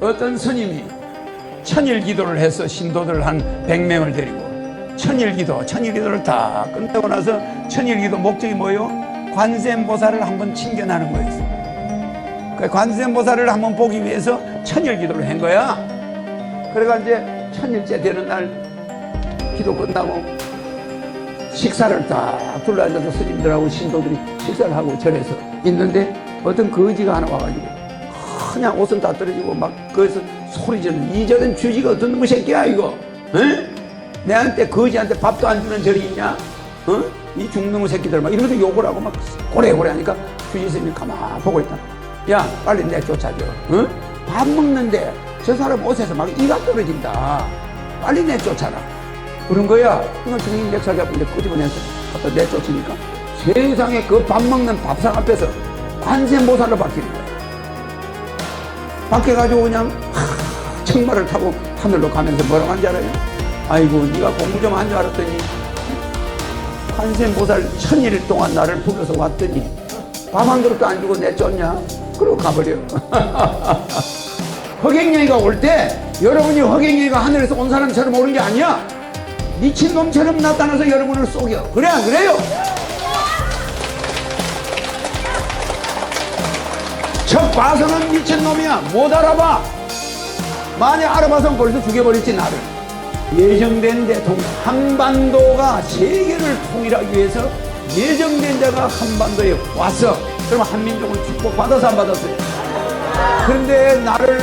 어떤 스님이 천일 기도를 해서 신도들 한 100명을 데리고 천일 기도, 천일 기도를 다 끝내고 나서 천일 기도 목적이 뭐요? 관세음보살을 한번 친견하는 거였어. 그 관세음보살을 한번 보기 위해서 천일 기도를 한 거야. 그래가 이제 천일째 되는 날 기도 끝나고 식사를 딱 둘러앉아서 스님들하고 신도들이 식사를 하고 절에서 있는데 어떤 거지가 하나 와가지고 그냥 옷은 다 떨어지고 막 거기서 소리 지르는 이절은 주지가 어떤 놈의 새끼야 이거 에? 내한테 거지한테 밥도 안 주는 절이 있냐 어? 이 죽는 새끼들 막 이러면서 욕을 하고 막 고래고래 하니까 주지 스님이 가만 보고 있다 야 빨리 내 쫓아줘 어? 밥 먹는데 저 사람 옷에서 막 이가 떨어진다 빨리 내 쫓아라 그런 거야. 그냥 주님 역사 잡고 이제 끄집어내서 갖다 내쫓으니까 세상에 그 밥 먹는 밥상 앞에서 관세모살로 바뀌는 거야. 바뀌어가지고 그냥 하, 청마를 타고 하늘로 가면서 뭐라고 한 줄 알아요? 아이고 네가 공부 좀 한 줄 알았더니 관세모살 천일 동안 나를 불러서 왔더니 밥 한 그릇도 안 주고 내쫓냐? 그러고 가버려. 허경영이가 올 때 여러분이 허경영이가 하늘에서 온 사람처럼 오는 게 아니야. 미친놈처럼 나타나서 여러분을 속여. 그래, 안 그래요? 적 봐서는 미친놈이야. 못 알아봐. 만약 알아봐서 벌써 죽여버렸지, 나를. 예정된 대통령. 한반도가 세계를 통일하기 위해서 예정된 자가 한반도에 왔어. 그럼 한민족은 축복받아서 안 받았어요. 그런데 나를